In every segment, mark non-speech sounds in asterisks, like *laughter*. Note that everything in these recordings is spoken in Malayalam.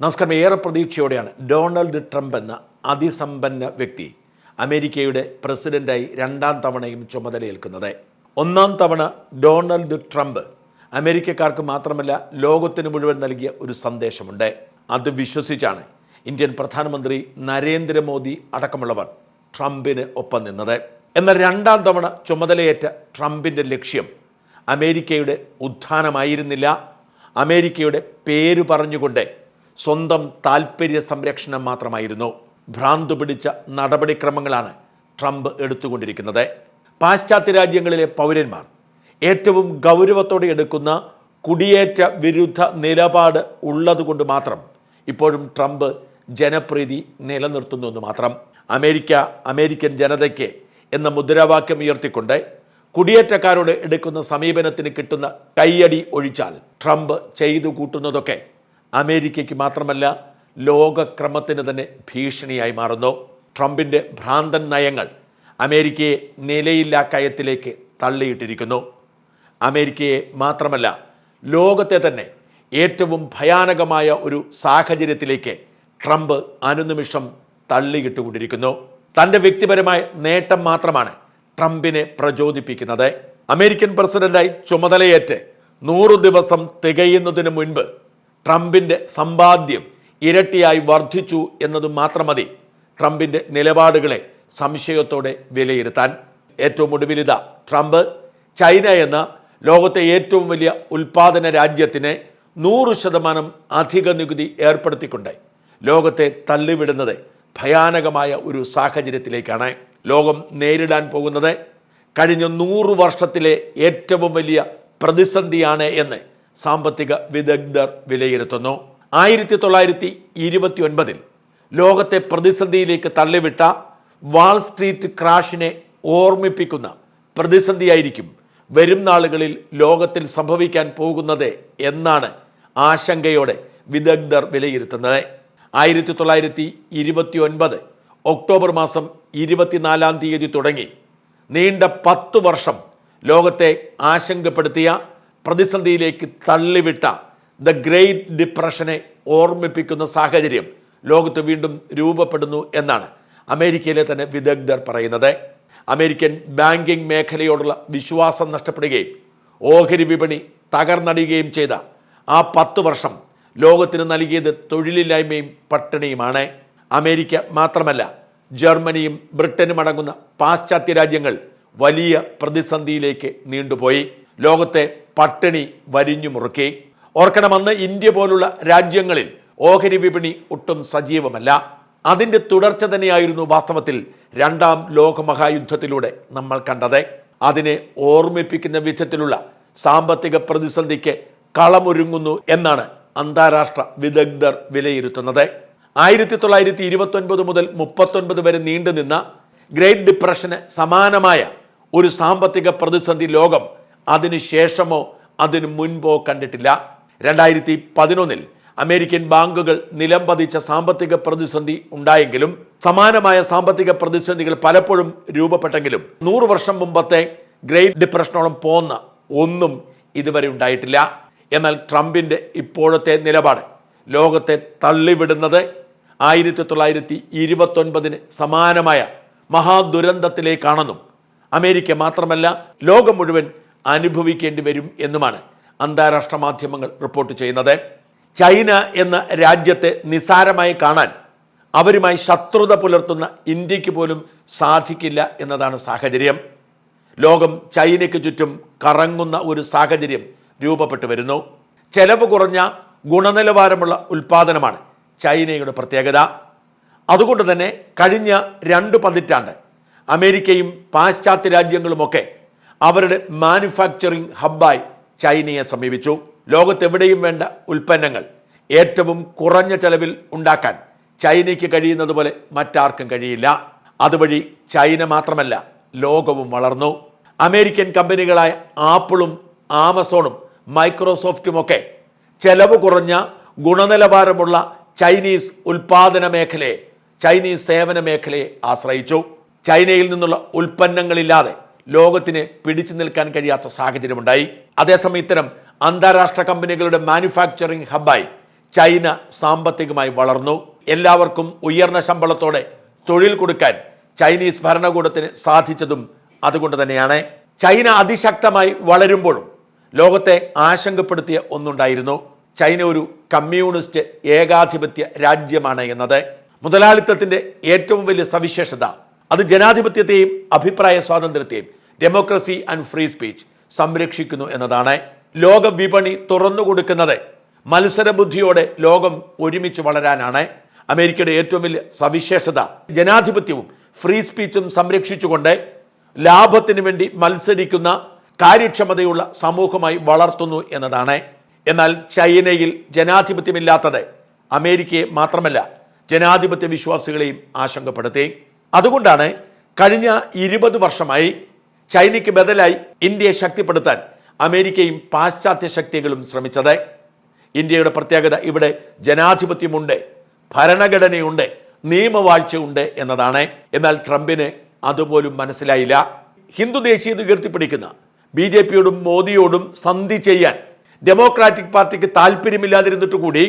നമസ്കാരം ഏറെ പ്രതീക്ഷയോടെയാണ് ഡൊണാൾഡ് ട്രംപ് എന്ന അതിസമ്പന്ന വ്യക്തി അമേരിക്കയുടെ പ്രസിഡന്റായി രണ്ടാം തവണയും ചുമതലയേൽക്കുന്നത്. ഒന്നാം തവണ ഡൊണാൾഡ് ട്രംപ് അമേരിക്കക്കാർക്ക് മാത്രമല്ല ലോകത്തിന് മുഴുവൻ നൽകിയ ഒരു സന്ദേശമുണ്ട്. അത് വിശ്വസിച്ചാണ് ഇന്ത്യൻ പ്രധാനമന്ത്രി നരേന്ദ്രമോദി അടക്കമുള്ളവർ ട്രംപിന് ഒപ്പം നിന്നത്. എന്നാൽ രണ്ടാം തവണ ചുമതലയേറ്റ ട്രംപിന്റെ ലക്ഷ്യം അമേരിക്കയുടെ ഉത്ഥാനമായിരുന്നില്ല. അമേരിക്കയുടെ പേര് പറഞ്ഞുകൊണ്ട് സ്വന്തം താൽപ്പര്യ സംരക്ഷണം മാത്രമായിരുന്നു. ഭ്രാന്ത് പിടിച്ച നടപടിക്രമങ്ങളാണ് ട്രംപ് എടുത്തുകൊണ്ടിരിക്കുന്നത്. പാശ്ചാത്യ രാജ്യങ്ങളിലെ പൗരന്മാർ ഏറ്റവും ഗൗരവത്തോടെ എടുക്കുന്ന കുടിയേറ്റ വിരുദ്ധ നിലപാട് ഉള്ളതുകൊണ്ട് മാത്രം ഇപ്പോഴും ട്രംപ് ജനപ്രീതി നിലനിർത്തുന്നു എന്ന് മാത്രം. അമേരിക്ക അമേരിക്കൻ ജനതയ്ക്ക് എന്ന മുദ്രാവാക്യം ഉയർത്തിക്കൊണ്ട് കുടിയേറ്റക്കാരോട് എടുക്കുന്ന സമീപനത്തിന് കിട്ടുന്ന കയ്യടി ഒഴിച്ചാൽ ട്രംപ് ചെയ്തു കൂട്ടുന്നതൊക്കെ അമേരിക്കയ്ക്ക് മാത്രമല്ല ലോകക്രമത്തിന് തന്നെ ഭീഷണിയായി മാറുന്നു. ട്രംപിന്റെ ഭ്രാന്തൻ നയങ്ങൾ അമേരിക്കയെ നിലയില്ലാ കയത്തിലേക്ക് തള്ളിയിട്ടിരിക്കുന്നു. അമേരിക്കയെ മാത്രമല്ല ലോകത്തെ തന്നെ ഏറ്റവും ഭയാനകമായ ഒരു സാഹചര്യത്തിലേക്ക് ട്രംപ് അനുനിമിഷം തള്ളിയിട്ടുകൊണ്ടിരിക്കുന്നു. തന്റെ വ്യക്തിപരമായ നേട്ടം മാത്രമാണ് ട്രംപിനെ പ്രചോദിപ്പിക്കുന്നത്. അമേരിക്കൻ പ്രസിഡന്റായി ചുമതലയേറ്റ് നൂറു ദിവസം തികയുന്നതിന് മുൻപ് ട്രംപിന്റെ സമ്പാദ്യം ഇരട്ടിയായി വർദ്ധിച്ചു എന്നത് മാത്രം മതി. ട്രംപിന്റെ നിലപാടുകളെ സംശയത്തോടെ വിലയിരുത്താൻ. ഏറ്റവും ഒടുവിലിത ട്രംപ് ചൈന എന്ന ലോകത്തെ ഏറ്റവും വലിയ ഉൽപാദന രാജ്യത്തിന് നൂറ് ശതമാനം അധിക നികുതി ഏർപ്പെടുത്തിക്കൊണ്ട് ലോകത്തെ തള്ളിവിടുന്നത് ഭയാനകമായ ഒരു സാഹചര്യത്തിലേക്കാണ്. ലോകം നേരിടാൻ പോകുന്നത് കഴിഞ്ഞ നൂറ് വർഷത്തിലെ ഏറ്റവും വലിയ പ്രതിസന്ധിയാണ് എന്ന് സാമ്പത്തിക വിദഗ്ധർ വിലയിരുത്തുന്നു. ആയിരത്തി തൊള്ളായിരത്തി ഇരുപത്തി ഒൻപതിൽ ലോകത്തെ പ്രതിസന്ധിയിലേക്ക് തള്ളിവിട്ട വാൾ സ്ട്രീറ്റ് ക്രാഷിനെ ഓർമ്മിപ്പിക്കുന്ന പ്രതിസന്ധിയായിരിക്കും വരും നാളുകളിൽ ലോകത്തിൽ സംഭവിക്കാൻ പോകുന്നത് എന്നാണ് ആശങ്കയോടെ വിദഗ്ധർ വിലയിരുത്തുന്നത്. ആയിരത്തി തൊള്ളായിരത്തി ഇരുപത്തി ഒൻപത് ഒക്ടോബർ മാസം ഇരുപത്തിനാലാം തീയതി തുടങ്ങി. നീണ്ട പത്ത് വർഷം ലോകത്തെ ആശങ്കപ്പെടുത്തിയ പ്രതിസന്ധിയിലേക്ക് തള്ളിവിട്ട ദ ഗ്രേറ്റ് ഡിപ്രഷനെ ഓർമ്മിപ്പിക്കുന്ന സാഹചര്യം ലോകത്ത് വീണ്ടും രൂപപ്പെടുന്നു എന്നാണ് അമേരിക്കയിലെ തന്നെ വിദഗ്ധർ പറയുന്നത്. അമേരിക്കൻ ബാങ്കിംഗ് മേഖലയോടുള്ള വിശ്വാസം നഷ്ടപ്പെടുകയും ഓഹരി വിപണി തകർന്നടിയുകയും ചെയ്ത ആ പത്ത് വർഷം ലോകത്തിന് നൽകിയത് തൊഴിലില്ലായ്മയും പട്ടിണിയുമാണ്. അമേരിക്ക മാത്രമല്ല ജർമ്മനിയും ബ്രിട്ടനും അടങ്ങുന്ന പാശ്ചാത്യ രാജ്യങ്ങൾ വലിയ പ്രതിസന്ധിയിലേക്ക് നീണ്ടുപോയി. ലോകത്തെ പട്ടിണി വരിഞ്ഞു മുറുക്കി. ഓർക്കണമെന്ന് ഇന്ത്യ പോലുള്ള രാജ്യങ്ങളിൽ ഓഹരി വിപണി ഒട്ടും സജീവമല്ല. അതിന്റെ തുടർച്ച തന്നെയായിരുന്നു വാസ്തവത്തിൽ രണ്ടാം ലോകമഹായുദ്ധത്തിലൂടെ നമ്മൾ കണ്ടത്. അതിനെ ഓർമ്മിപ്പിക്കുന്ന വിധത്തിലുള്ള സാമ്പത്തിക പ്രതിസന്ധിക്ക് കളമൊരുങ്ങുന്നു എന്നാണ് അന്താരാഷ്ട്ര വിദഗ്ധർ വിലയിരുത്തുന്നത്. ആയിരത്തി തൊള്ളായിരത്തി ഇരുപത്തി ഒൻപത് മുതൽ മുപ്പത്തൊൻപത് വരെ നീണ്ടുനിന്ന ഗ്രേറ്റ് ഡിപ്രഷന് സമാനമായ ഒരു സാമ്പത്തിക പ്രതിസന്ധി ലോകം അതിനുശേഷമോ അതിനു മുൻപോ കണ്ടിട്ടില്ല. രണ്ടായിരത്തി പതിനൊന്നിൽ അമേരിക്കൻ ബാങ്കുകൾ നിലംപതിച്ച സാമ്പത്തിക പ്രതിസന്ധി ഉണ്ടായെങ്കിലും സമാനമായ സാമ്പത്തിക പ്രതിസന്ധികൾ പലപ്പോഴും രൂപപ്പെട്ടെങ്കിലും നൂറ് വർഷം മുമ്പത്തെ ഗ്രേറ്റ് ഡിപ്രഷനോളം പോന്ന ഒന്നും ഇതുവരെ ഉണ്ടായിട്ടില്ല. എന്നാൽ ട്രംപിന്റെ ഇപ്പോഴത്തെ നിലപാട് ലോകത്തെ തള്ളിവിടുന്നത് ആയിരത്തി തൊള്ളായിരത്തി ഇരുപത്തൊൻപതിന് സമാനമായ മഹാദുരന്തത്തിലേക്കാണെന്നും അമേരിക്ക മാത്രമല്ല ലോകം മുഴുവൻ അനുഭവിക്കേണ്ടി വരും എന്നുമാണ് അന്താരാഷ്ട്ര മാധ്യമങ്ങൾ റിപ്പോർട്ട് ചെയ്യുന്നത്. ചൈന എന്ന രാജ്യത്തെ നിസാരമായി കാണാൻ അവരുമായി ശത്രുത പുലർത്തുന്ന ഇന്ത്യയ്ക്ക് പോലും സാധിക്കില്ല എന്നതാണ് സാഹചര്യം. ലോകം ചൈനയ്ക്ക് ചുറ്റും കറങ്ങുന്ന ഒരു സാഹചര്യം രൂപപ്പെട്ടു വരുന്നു. ചെലവ് കുറഞ്ഞ ഗുണനിലവാരമുള്ള ഉൽപാദനമാണ് ചൈനയുടെ പ്രത്യേകത. അതുകൊണ്ട് തന്നെ കഴിഞ്ഞ രണ്ട് പതിറ്റാണ്ട് അമേരിക്കയും പാശ്ചാത്യ രാജ്യങ്ങളുമൊക്കെ അവരുടെ മാനുഫാക്ചറിംഗ് ഹബ്ബായി ചൈനയെ സമീപിച്ചു. ലോകത്തെവിടെയും വേണ്ട ഉൽപ്പന്നങ്ങൾ ഏറ്റവും കുറഞ്ഞ ചെലവിൽ ഉണ്ടാക്കാൻ ചൈനയ്ക്ക് കഴിയുന്നത് പോലെ മറ്റാർക്കും കഴിയില്ല. അതുവഴി ചൈന മാത്രമല്ല ലോകവും വളർന്നു. അമേരിക്കൻ കമ്പനികളായ ആപ്പിളും ആമസോണും മൈക്രോസോഫ്റ്റുമൊക്കെ ചെലവ് കുറഞ്ഞ ഗുണനിലവാരമുള്ള ചൈനീസ് ഉൽപാദന മേഖലയെ ചൈനീസ് സേവന മേഖലയെ ആശ്രയിച്ചു. ചൈനയിൽ നിന്നുള്ള ഉൽപ്പന്നങ്ങളില്ലാതെ ലോകത്തിന് പിടിച്ചു നിൽക്കാൻ കഴിയാത്ത സാഹചര്യമുണ്ടായി. അതേസമയം ഇത്തരം അന്താരാഷ്ട്ര കമ്പനികളുടെ മാനുഫാക്ചറിംഗ് ഹബ്ബായി ചൈന സാമ്പത്തികമായി വളർന്നു. എല്ലാവർക്കും ഉയർന്ന ശമ്പളത്തോടെ തൊഴിൽ കൊടുക്കാൻ ചൈനീസ് ഭരണകൂടത്തിന് സാധിച്ചതും അതുകൊണ്ട് തന്നെയാണ്. ചൈന അതിശക്തമായി വളരുമ്പോഴും ലോകത്തെ ആശങ്കപ്പെടുത്തിയ ഒന്നുണ്ടായിരുന്നു. ചൈന ഒരു കമ്മ്യൂണിസ്റ്റ് ഏകാധിപത്യ രാജ്യമാണ് എന്നത്. മുതലാളിത്തത്തിന്റെ ഏറ്റവും വലിയ സവിശേഷത അത് ജനാധിപത്യത്തെയും അഭിപ്രായ സ്വാതന്ത്ര്യത്തെയും ഡെമോക്രസി ആൻഡ് ഫ്രീ സ്പീച്ച് സംരക്ഷിക്കുന്നു എന്നതാണ് ലോക വിപണി തുറന്നു കൊടുക്കുന്നത്. മത്സരബുദ്ധിയോടെ ലോകം ഒരുമിച്ച് വളരാനാണ് അമേരിക്കയുടെ ഏറ്റവും വലിയ സവിശേഷത. ജനാധിപത്യവും ഫ്രീ സ്പീച്ചും സംരക്ഷിച്ചുകൊണ്ട് ലാഭത്തിനു വേണ്ടി മത്സരിക്കുന്ന കാര്യക്ഷമതയുള്ള സമൂഹമായി വളർത്തുന്നു എന്നതാണ്. എന്നാൽ ചൈനയിൽ ജനാധിപത്യമില്ലാത്തത് അമേരിക്കയെ മാത്രമല്ല ജനാധിപത്യ വിശ്വാസികളെയും ആശങ്കപ്പെടുത്തി. അതുകൊണ്ടാണ് കഴിഞ്ഞ ഇരുപത് വർഷമായി ചൈനയ്ക്ക് ബദലായി ഇന്ത്യയെ ശക്തിപ്പെടുത്താൻ അമേരിക്കയും പാശ്ചാത്യ ശക്തികളും ശ്രമിച്ചത്. ഇന്ത്യയുടെ പ്രത്യേകത ഇവിടെ ജനാധിപത്യമുണ്ട് ഭരണഘടനയുണ്ട് നിയമവാഴ്ചയുണ്ട് എന്നതാണ്. എന്നാൽ ട്രംപിന് അതുപോലും മനസ്സിലായില്ല. ഹിന്ദു ദേശീയത ഉയർത്തിപ്പിടിക്കുന്ന ബി ജെ പിയോടും മോദിയോടും സന്ധി ചെയ്യാൻ ഡെമോക്രാറ്റിക് പാർട്ടിക്ക് താല്പര്യമില്ലാതിരുന്നിട്ട് കൂടി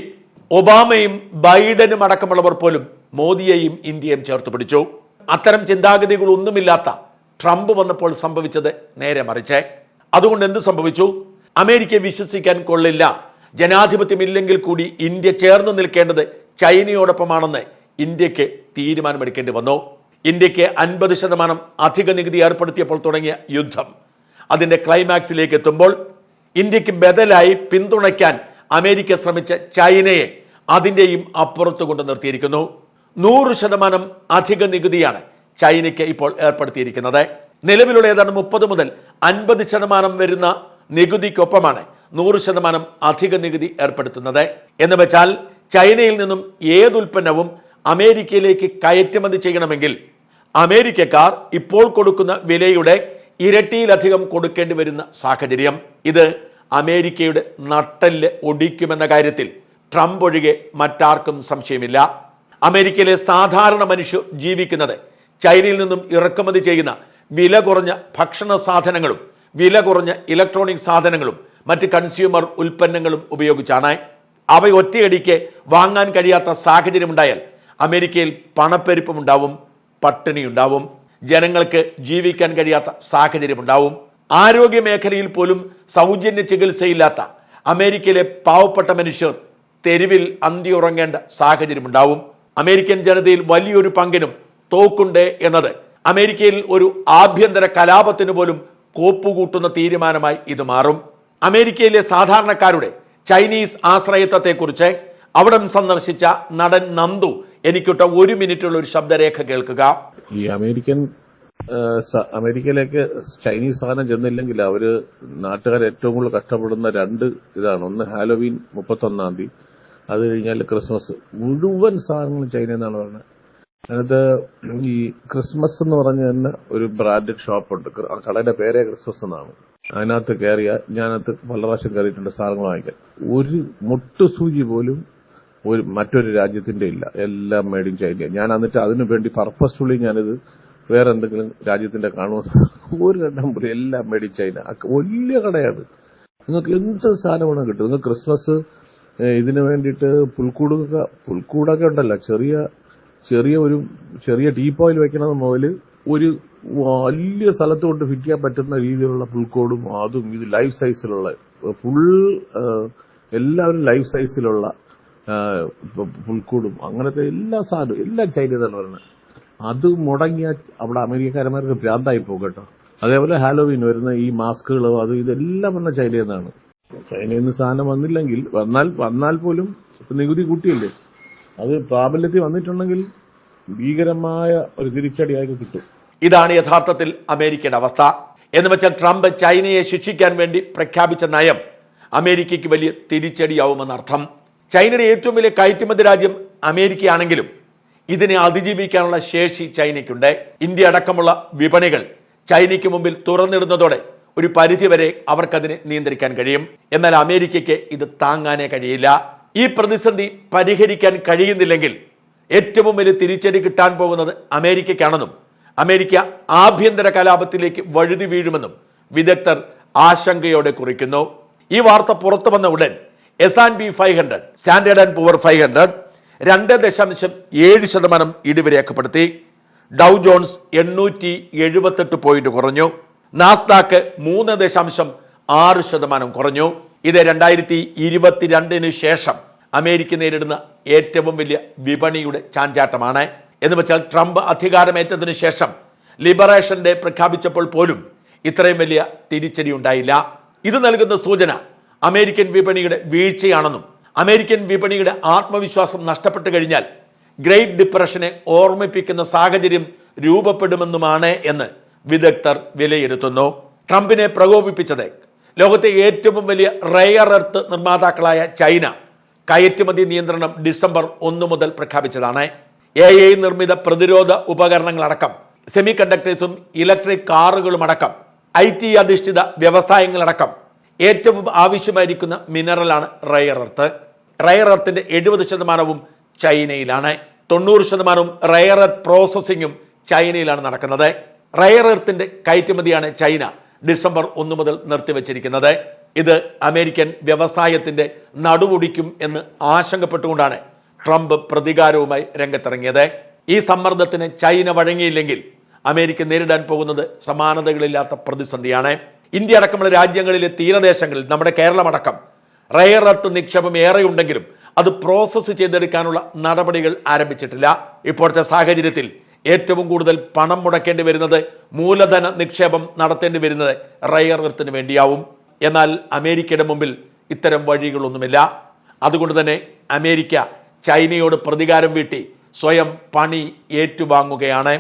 ഒബാമയും ബൈഡനും അടക്കമുള്ളവർ പോലും മോദിയെയും ഇന്ത്യയും ചേർത്ത് പിടിച്ചു. അത്തരം ചിന്താഗതികളൊന്നുമില്ലാത്ത ട്രംപ് വന്നപ്പോൾ സംഭവിച്ചത് നേരെ മറിച്ച്. അതുകൊണ്ട് എന്ത് സംഭവിച്ചു? അമേരിക്കയെ വിശ്വസിക്കാൻ കൊള്ളില്ല. ജനാധിപത്യമില്ലെങ്കിൽ കൂടി ഇന്ത്യ ചേർന്ന് നിൽക്കേണ്ടത് ചൈനയോടൊപ്പമാണെന്ന് ഇന്ത്യയ്ക്ക് തീരുമാനമെടുക്കേണ്ടി വന്നു. ഇന്ത്യയ്ക്ക് അൻപത് ശതമാനം അധിക നികുതി ഏർപ്പെടുത്തിയപ്പോൾ തുടങ്ങിയ യുദ്ധം. അതിന്റെ ക്ലൈമാക്സിലേക്ക് എത്തുമ്പോൾ ഇന്ത്യയ്ക്ക് ബദലായി പിന്തുണയ്ക്കാൻ അമേരിക്ക ശ്രമിച്ച ചൈനയെ അതിന്റെയും അപ്പുറത്തു കൊണ്ട് നിർത്തിയിരിക്കുന്നു. നൂറ് ശതമാനം അധിക നികുതിയാണ് ചൈനയ്ക്ക് ഇപ്പോൾ ഏർപ്പെടുത്തിയിരിക്കുന്നത്. നിലവിലുള്ള ഏതാണ്ട് മുപ്പത് മുതൽ അൻപത് ശതമാനം വരുന്ന നികുതിക്കൊപ്പമാണ് നൂറ് ശതമാനം അധിക നികുതി ഏർപ്പെടുത്തുന്നത്. എന്ന് വെച്ചാൽ ചൈനയിൽ നിന്നും ഏതുൽപ്പന്നവും അമേരിക്കയിലേക്ക് കയറ്റുമതി ചെയ്യണമെങ്കിൽ അമേരിക്കക്കാർ ഇപ്പോൾ കൊടുക്കുന്ന വിലയുടെ ഇരട്ടിയിലധികം കൊടുക്കേണ്ടി വരുന്ന സാഹചര്യം. ഇത് അമേരിക്കയുടെ നട്ടൽ ഒടിക്കുമെന്ന കാര്യത്തിൽ ട്രംപ് ഒഴികെ മറ്റാർക്കും സംശയമില്ല. അമേരിക്കയിലെ സാധാരണ മനുഷ്യർ ജീവിക്കുന്നത് ചൈനയിൽ നിന്നും ഇറക്കുമതി ചെയ്യുന്ന വില കുറഞ്ഞ ഭക്ഷണ സാധനങ്ങളും വില കുറഞ്ഞ ഇലക്ട്രോണിക് സാധനങ്ങളും മറ്റ് കൺസ്യൂമർ ഉൽപ്പന്നങ്ങളും ഉപയോഗിച്ചാണ് അവ ഒറ്റയടിക്ക് വാങ്ങാൻ കഴിയാത്ത സാഹചര്യമുണ്ടായാൽ അമേരിക്കയിൽ പണപ്പെരുപ്പമുണ്ടാവും പട്ടിണിയുണ്ടാവും ജനങ്ങൾക്ക് ജീവിക്കാൻ കഴിയാത്ത സാഹചര്യമുണ്ടാവും. ആരോഗ്യ മേഖലയിൽ പോലും സൗജന്യ ചികിത്സയില്ലാത്ത അമേരിക്കയിലെ പാവപ്പെട്ട മനുഷ്യർ തെരുവിൽ അന്തിയുറങ്ങേണ്ട സാഹചര്യമുണ്ടാവും. അമേരിക്കൻ ജനതയിൽ വലിയൊരു പങ്കിനും തോക്കുണ്ട് എന്നത്. അമേരിക്കയിൽ ഒരു ആഭ്യന്തര കലാപത്തിന് പോലും കോപ്പുകൂട്ടുന്ന തീരുമാനമായി ഇത് മാറും. അമേരിക്കയിലെ സാധാരണക്കാരുടെ ചൈനീസ് ആശ്രയത്വത്തെക്കുറിച്ച് അവിടം സന്ദർശിച്ച നടൻ നന്ദു എനിക്കിട്ട ഒരു മിനിറ്റുള്ള ഒരു ശബ്ദരേഖ കേൾക്കുക. ഈ അമേരിക്കൻ അമേരിക്കയിലേക്ക് ചൈനീസ് സാധനം ചെന്നില്ലെങ്കിൽ അവർ നാട്ടുകാർ ഏറ്റവും കൂടുതൽ കഷ്ടപ്പെടുന്ന രണ്ട് ഇതാണ്. ഒന്ന് ഹാലോവീൻ മുപ്പത്തൊന്നാം തീയതി. അത് കഴിഞ്ഞാൽ ക്രിസ്മസ്. മുഴുവൻ സാധനങ്ങളും ചൈനയിൽ നിന്നാണ് പറയുന്നത് അതിനകത്ത് ഈ ക്രിസ്മസ് എന്ന് പറഞ്ഞ തന്നെ ഒരു ബ്രാൻഡഡ് ഷോപ്പുണ്ട്. ആ കടയുടെ പേരേ ക്രിസ്മസ് എന്നാണ്. അതിനകത്ത് കയറിയ ഞാനകത്ത് പല പ്രാവശ്യം കയറിയിട്ടുണ്ട് സാധനങ്ങൾ വാങ്ങിക്കാൻ. ഒരു മുട്ടു സൂചി പോലും ഒരു മറ്റൊരു രാജ്യത്തിന്റെ ഇല്ല. എല്ലാം മേഡ് ഇൻ ചൈന ഞാൻ എന്നിട്ട് അതിനു വേണ്ടി പർപ്പസ്ഫുള്ളി ഞാനിത് വേറെ എന്തെങ്കിലും രാജ്യത്തിന്റെ കാണുമോ *laughs* ഒരു രണ്ടാം പോലും എല്ലാം മേഡ് ഇൻ ചൈന വലിയ കടയാണ്. നിങ്ങൾക്ക് എന്ത് സാധനമാണ് കിട്ടും. നിങ്ങൾക്ക് ക്രിസ്മസ് ഇതിനു വേണ്ടിയിട്ട് പുൽക്കൂടൊക്കെ പുൽക്കൂടൊക്കെ ഉണ്ടല്ലോ. ചെറിയ ചെറിയ ഒരു ചെറിയ ടീപ്പോയിൽ വെക്കണത് മുതൽ ഒരു വലിയ സ്ഥലത്ത് കൊണ്ട് ഫിറ്റ് ചെയ്യാൻ പറ്റുന്ന രീതിയിലുള്ള പുൽക്കോടും അതും ഇത് ലൈഫ് സൈസിലുള്ള ഫുൾ എല്ലാവരും ലൈഫ് സൈസിലുള്ള പുൽക്കൂടും അങ്ങനത്തെ എല്ലാ സാധനവും എല്ലാ ചൈനയിലാണ് പറയുന്നത്. അത് മുടങ്ങിയ അവിടെ അമേരിക്കക്കാരന്മാർക്ക് ഭ്രാന്തായി പോകും കേട്ടോ. അതേപോലെ ഹാലോവിൻ വരുന്ന ഈ മാസ്കുകളും അത് ഇതെല്ലാം വന്ന ചൈനയിൽ നിന്നാണ്. ചൈനയിൽ നിന്ന് സാധനം വന്നില്ലെങ്കിൽ വന്നാൽ വന്നാൽ പോലും നികുതി കൂട്ടിയല്ലേ? അത് പ്രാബല്യത്തിൽ വന്നിട്ടുണ്ടെങ്കിൽ ഭീകരമായ ഒരു തിരിച്ചടിയായി കിട്ടും. ഇതാണ് യഥാർത്ഥത്തിൽ അമേരിക്കയുടെ അവസ്ഥ. എന്ന് വെച്ചാൽ ട്രംപ് ചൈനയെ ശിക്ഷിക്കാൻ വേണ്ടി പ്രഖ്യാപിച്ച നയം അമേരിക്കയ്ക്ക് വലിയ തിരിച്ചടിയാവുമെന്ന് അർത്ഥം. ചൈനയുടെ ഏറ്റവും വലിയ കയറ്റുമതി രാജ്യം അമേരിക്കയാണെങ്കിലും ഇതിനെ അതിജീവിക്കാനുള്ള ശേഷി ചൈനയ്ക്കുണ്ട്. ഇന്ത്യ അടക്കമുള്ള വിപണികൾ ചൈനയ്ക്ക് മുമ്പിൽ തുറന്നിടുന്നതോടെ ഒരു പരിധിവരെ അവർക്കതിനെ നിയന്ത്രിക്കാൻ കഴിയും. എന്നാൽ അമേരിക്കയ്ക്ക് ഇത് താങ്ങാനേ കഴിയില്ല. ഈ പ്രതിസന്ധി പരിഹരിക്കാൻ കഴിയുന്നില്ലെങ്കിൽ ഏറ്റവും വലിയ തിരിച്ചടി കിട്ടാൻ പോകുന്നത് അമേരിക്കയ്ക്കാണെന്നും അമേരിക്ക ആഭ്യന്തര കലാപത്തിലേക്ക് വഴുതി വീഴുമെന്നും വിദഗ്ധർ ആശങ്കയോടെ കുറിക്കുന്നു. ഈ വാർത്ത പുറത്തു വന്ന ഉടൻ S and P five hundred standard and poor's five hundred രണ്ട് ദശാംശം ഏഴ് ശതമാനം ഇടിവ് രേഖപ്പെടുത്തി. ഡൗ ജോൺസ് എണ്ണൂറ്റി എഴുപത്തെട്ട് പോയിന്റ് കുറഞ്ഞു. നാസ്ഡാക്ക് മൂന്ന് ദശാംശം ആറ് ശതമാനം കുറഞ്ഞു. ഇത് രണ്ടായിരത്തി ഇരുപത്തിരണ്ടിന് ശേഷം അമേരിക്ക നേരിടുന്ന ഏറ്റവും വലിയ വിപണിയുടെ ചാഞ്ചാട്ടമാണ്. എന്ന് വെച്ചാൽ ട്രംപ് അധികാരമേറ്റതിനു ശേഷം ലിബറേഷൻ ഡേ പ്രഖ്യാപിച്ചപ്പോൾ പോലും ഇത്രയും വലിയ തിരിച്ചടി ഉണ്ടായില്ല. ഇത് നൽകുന്ന സൂചന അമേരിക്കൻ വിപണിയുടെ വീഴ്ചയാണെന്നും അമേരിക്കൻ വിപണിയുടെ ആത്മവിശ്വാസം നഷ്ടപ്പെട്ടു കഴിഞ്ഞാൽ ഗ്രേറ്റ് ഡിപ്രഷനെ ഓർമ്മിപ്പിക്കുന്ന സാഹചര്യം രൂപപ്പെടുമെന്നുമാണ് എന്ന് വിദഗ്ധർ വിലയിരുത്തുന്നു. ട്രംപിനെ പ്രകോപിപ്പിച്ചത് ലോകത്തെ ഏറ്റവും വലിയ റെയർ എർത്ത് നിർമ്മാതാക്കളായ ചൈന കയറ്റുമതി നിയന്ത്രണം ഡിസംബർ ഒന്ന് മുതൽ പ്രഖ്യാപിച്ചതാണ്. എ ഐ നിർമ്മിത പ്രതിരോധ ഉപകരണങ്ങളടക്കം സെമി കണ്ടക്ടേഴ്സും ഇലക്ട്രിക് കാറുകളും അടക്കം ഐ ടി അധിഷ്ഠിത വ്യവസായങ്ങളടക്കം ഏറ്റവും ആവശ്യമായിരിക്കുന്ന മിനറലാണ് റയർ എർത്ത് റയർ എർത്തിന്റെ എഴുപത് ശതമാനവും ചൈനയിലാണ്. തൊണ്ണൂറ് ശതമാനവും റയർ എർത്ത് പ്രോസസ്സിംഗും ചൈനയിലാണ് നടക്കുന്നത്. റയർ എർത്തിന്റെ കയറ്റുമതിയാണ് ചൈന. ഡിസംബർ ഒന്ന് മുതൽ നിർത്തിവച്ചിരിക്കുന്നത്. ഇത് അമേരിക്കൻ വ്യവസായത്തിന്റെ നടുവൊടിക്കും എന്ന് ആശങ്കപ്പെട്ടുകൊണ്ടാണ് ട്രംപ് പ്രതികാരവുമായി രംഗത്തിറങ്ങിയത്. ഈ സമ്മർദ്ദത്തിന് ചൈന വഴങ്ങിയില്ലെങ്കിൽ അമേരിക്ക നേരിടാൻ പോകുന്നത് സമാനതകളില്ലാത്ത പ്രതിസന്ധിയാണ്. ഇന്ത്യ അടക്കമുള്ള രാജ്യങ്ങളിലെ തീരദേശങ്ങളിൽ നമ്മുടെ കേരളമടക്കം റയർ എർത്ത് നിക്ഷേപം ഏറെയുണ്ടെങ്കിലും അത് പ്രോസസ്സ് ചെയ്തെടുക്കാനുള്ള നടപടികൾ ആരംഭിച്ചിട്ടില്ല. ഇപ്പോഴത്തെ സാഹചര്യത്തിൽ ഏറ്റവും കൂടുതൽ പണം മുടക്കേണ്ടി വരുന്നത് മൂലധന നിക്ഷേപം നടത്തേണ്ടി വരുന്നത് റയർ എർത്തിന് വേണ്ടിയാവും. എന്നാൽ അമേരിക്കയുടെ മുമ്പിൽ ഇത്തരം വഴികളൊന്നുമില്ല. അതുകൊണ്ട് തന്നെ അമേരിക്ക ചൈനയോട് പ്രതികാരം വീട്ടി സ്വയം പണി ഏറ്റുവാങ്ങുകയാണ്.